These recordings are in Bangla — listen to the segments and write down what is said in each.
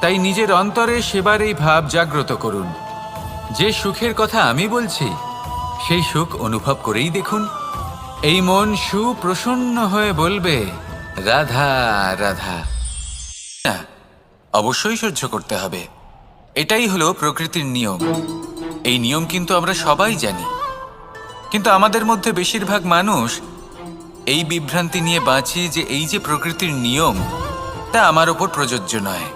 তাই নিজের অন্তরে সেবার এই ভাব জাগ্রত করুন। যে সুখের কথা আমি বলছি, সেই সুখ অনুভব করেই দেখুন। এই মন সুপ্রসন্ন হয়ে বলবে, রাধা রাধা। অবশ্যই সহ্য করতে হবে। এটাই হলো প্রকৃতির নিয়ম। এই নিয়ম কিন্তু আমরা সবাই জানি। কিন্তু আমাদের মধ্যে বেশিরভাগ মানুষ এই বিভ্রান্তি নিয়ে বাঁচি যে এই যে প্রকৃতির নিয়ম, তা আমার ওপর প্রযোজ্য নয়।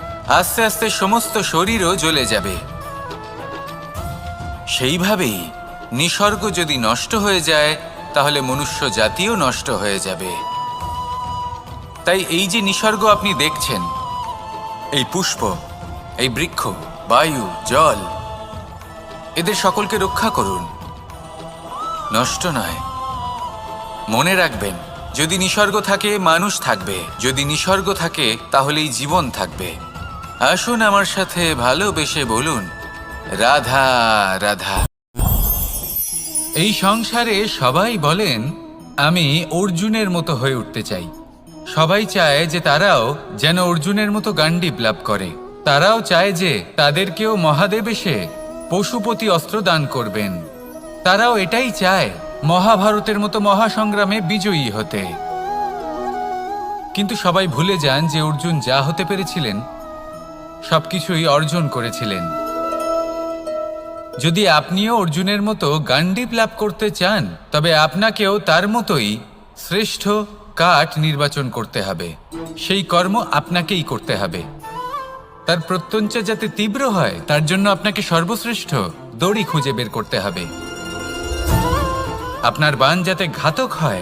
আস্তে আস্তে সমস্ত শরীরও জ্বলে যাবে। সেইভাবেই নিসর্গ যদি নষ্ট হয়ে যায়, তাহলে মনুষ্য জাতিও নষ্ট হয়ে যাবে। তাই এই যে নিসর্গ আপনি দেখছেন, এই পুষ্প, এই বৃক্ষ, বায়ু, জল, এদের সকলকে রক্ষা করুন। নষ্ট নয়। মনে রাখবেন, যদি নিসর্গ থাকে, মানুষ থাকবে। যদি নিসর্গ থাকে, তাহলেই জীবন থাকবে। আসুন আমার সাথে ভালোবেসে বলুন, রাধা রাধা। এই সংসারে সবাই বলেন, আমি অর্জুনের মতো হয়ে উঠতে চাই। সবাই চায় যে তারাও যেন অর্জুনের মতো গান্ডিপ লাভ করে। তারাও চায় যে তাদেরকেও মহাদেব এসে পশুপতি অস্ত্র দান করবেন। তারাও এটাই চায়, মহাভারতের মতো মহাসংগ্রামে বিজয়ী হতে। কিন্তু সবাই ভুলে যান যে অর্জুন যা হতে পেরেছিলেন সবকিছুই অর্জন করেছিলেন। যদি আপনিও অর্জুনের মতো গান্ডিপ লাভ করতে চান, তবে আপনাকেও তার মতোই শ্রেষ্ঠ কাঠ নির্বাচন করতে হবে। সেই কর্ম আপনাকেই করতে হবে। তার প্রত্যঞ্চা যাতে তীব্র হয়, তার জন্য আপনাকে সর্বশ্রেষ্ঠ দড়ি খুঁজে বের করতে হবে। আপনার বান যাতে ঘাতক হয়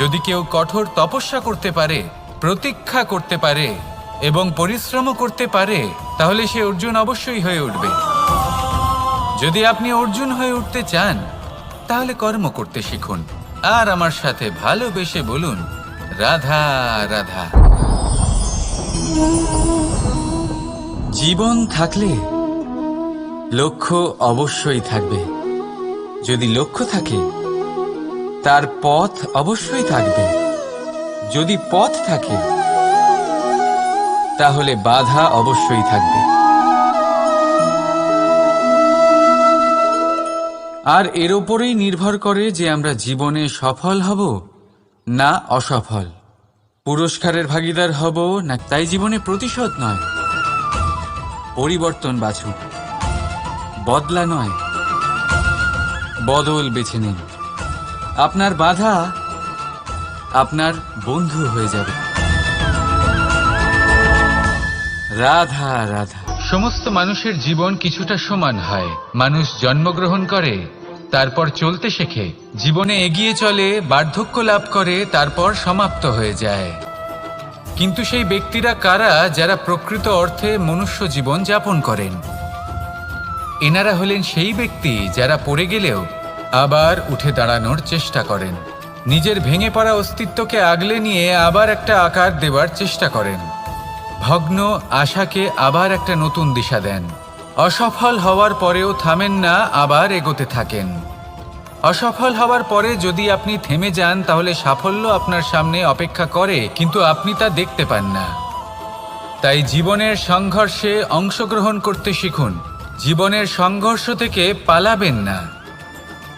যদি কেউ কঠোর তপস্যা করতে পারে, প্রতীক্ষা করতে পারে, এবং পরিশ্রমও করতে পারে, তাহলে সে অর্জুন অবশ্যই হয়ে উঠবে। যদি আপনি অর্জুন হয়ে উঠতে চান, তাহলে কর্ম করতে শিখুন। আর আমার সাথে ভালোবেসে বলুন, রাধা রাধা। জীবন থাকলে লক্ষ্য অবশ্যই থাকবে। যদি লক্ষ্য থাকে তার পথ অবশ্যই থাকবে। যদি পথ থাকে, তাহলে বাধা অবশ্যই থাকবে। আর এর ওপরেই নির্ভর করে যে আমরা জীবনে সফল হব না অসফল। পুরস্কারের ভাগিদার হব না, তাই জীবনে প্রতিশোধ নয়। পরিবর্তন বাছুন বদলা নয়। বদল বেছে নিন। আপনার বাধা আপনার বন্ধু হয়ে যাবে। রাধা রাধা। সমস্ত মানুষের জীবন কিছুটা সমান হয়। মানুষ জন্মগ্রহণ করে, তারপর চলতে শেখে। জীবনে এগিয়ে চলে, বার্ধক্য লাভ করে, তারপর সমাপ্ত হয়ে যায়। কিন্তু সেই ব্যক্তিরা কারা যারা প্রকৃত অর্থে মনুষ্য জীবন যাপন করেন? এনারা হলেন সেই ব্যক্তি যারা পড়ে গেলেও আবার উঠে দাঁড়ানোর চেষ্টা করেন। নিজের ভেঙে পড়া অস্তিত্বকে আগলে নিয়ে আবার একটা আকার দেওয়ার চেষ্টা করেন। ভগ্ন আশাকে আবার একটা নতুন দিশা দেন। অসফল হওয়ার পরেও থামেন না, আবার এগোতে থাকেন। অসফল হওয়ার পরে যদি আপনি থেমে যান, তাহলে সাফল্য আপনার সামনে অপেক্ষা করে, কিন্তু আপনি তা দেখতে পান না। তাই জীবনের সংঘর্ষে অংশগ্রহণ করতে শিখুন। জীবনের সংঘর্ষ থেকে পালাবেন না।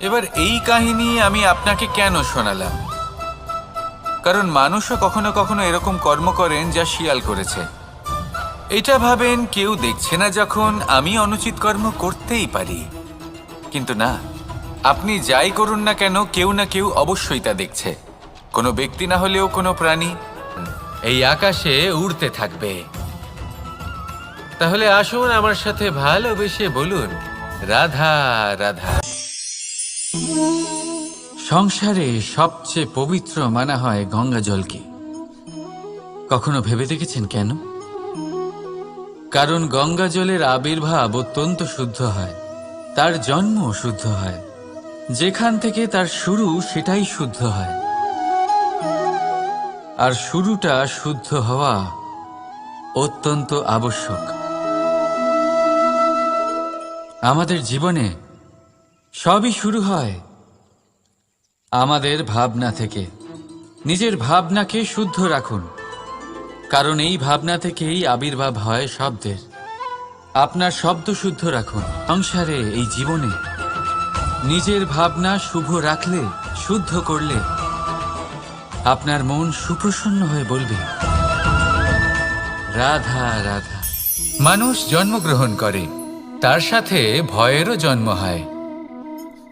এবার এই কাহিনী আমি আপনাকে কেন শোনালাম? কারণ মানুষও কখনো কখনো এরকম কর্ম করেন যা শিয়াল করেছে। এটা ভাবেন কেউ দেখছে না যখন আমি অনুচিত কর্ম করতেই পারি। কিন্তু না, আপনি যাই করুন না কেন কেউ না কেউ অবশ্যই তা দেখছে। কোনো ব্যক্তি না হলেও কোনো প্রাণী এই আকাশে উড়তে থাকবে। তাহলে আসুন আমার সাথে ভালোবেসে বলুন, রাধা রাধা। সংসারে সবচেয়ে পবিত্র মানা হয় গঙ্গা জলকে কখনো ভেবে দেখেছেন কেন? কারণ গঙ্গা জলের আবির্ভাব অত্যন্ত শুদ্ধ হয়, তার জন্ম শুদ্ধ হয়। যেখান থেকে তার শুরু সেটাই শুদ্ধ হয়। আর শুরুটা শুদ্ধ হওয়া অত্যন্ত আবশ্যক। আমাদের জীবনে সবই শুরু হয় আমাদের ভাবনা থেকে। নিজের ভাবনাকে শুদ্ধ রাখুন। কারণ এই ভাবনা থেকেই আবির্ভাব হয় শব্দের। আপনার শব্দ শুদ্ধ রাখুন। সংসারে, এই জীবনে নিজের ভাবনা শুভ রাখলে, শুদ্ধ করলে আপনার মন সুপ্রসন্ন হয়ে বলবে, রাধা রাধা। মানুষ জন্মগ্রহণ করে, তার সাথে ভয়েরও জন্ম হয়।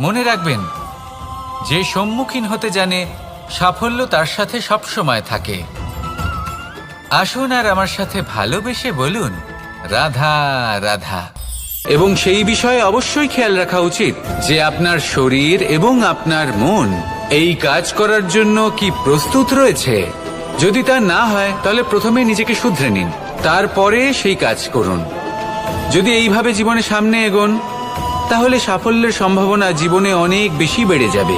মনে রাখবেন, যে সম্মুখীন হতে জানে, সাফল্য তার সাথে সবসময় থাকে। আসুন আর আমার সাথে ভালোবেসে বলুন, রাধা রাধা। এবং সেই বিষয়ে অবশ্যই খেয়াল রাখা উচিত, যে আপনার শরীর এবং আপনার মন এই কাজ করার জন্য কি প্রস্তুত রয়েছে। যদি তা না হয়, তাহলে প্রথমে নিজেকে শুধরে নিন, তারপরে সেই কাজ করুন। যদি এইভাবে জীবনে সামনে এগোন তাহলে সাফল্যের সম্ভাবনা জীবনে অনেক বেশি বেড়ে যাবে।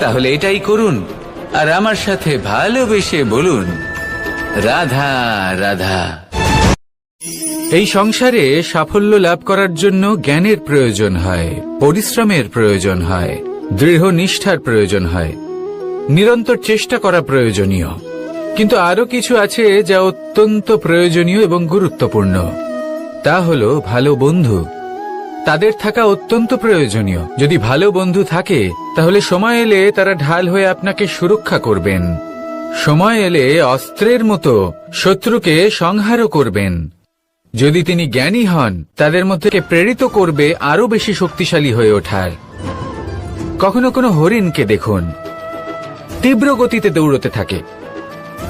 তাহলে এটাই করুন, আর আমার সাথে ভালোবেসে বলুন, রাধা রাধা। এই সংসারে সাফল্য লাভ করার জন্য জ্ঞানের প্রয়োজন হয়, পরিশ্রমের প্রয়োজন হয়, দৃঢ় নিষ্ঠার প্রয়োজন হয়, নিরন্তর চেষ্টা করা প্রয়োজনীয়। কিন্তু আরও কিছু আছে যা অত্যন্ত প্রয়োজনীয় এবং গুরুত্বপূর্ণ। তা হলো ভালো বন্ধু। তাদের থাকা অত্যন্ত প্রয়োজনীয়। যদি ভালো বন্ধু থাকে, তাহলে সময় এলে তারা ঢাল হয়ে আপনাকে সুরক্ষা করবেন। সময় এলে অস্ত্রের মতো শত্রুকে সংহারও করবেন। যদি তিনি জ্ঞানী হন, তাদের মধ্যে প্রেরিত করবে আরও বেশি শক্তিশালী হয়ে ওঠার। কখনো কোনো হরিণকে দেখুন। তীব্র গতিতে দৌড়তে থাকে।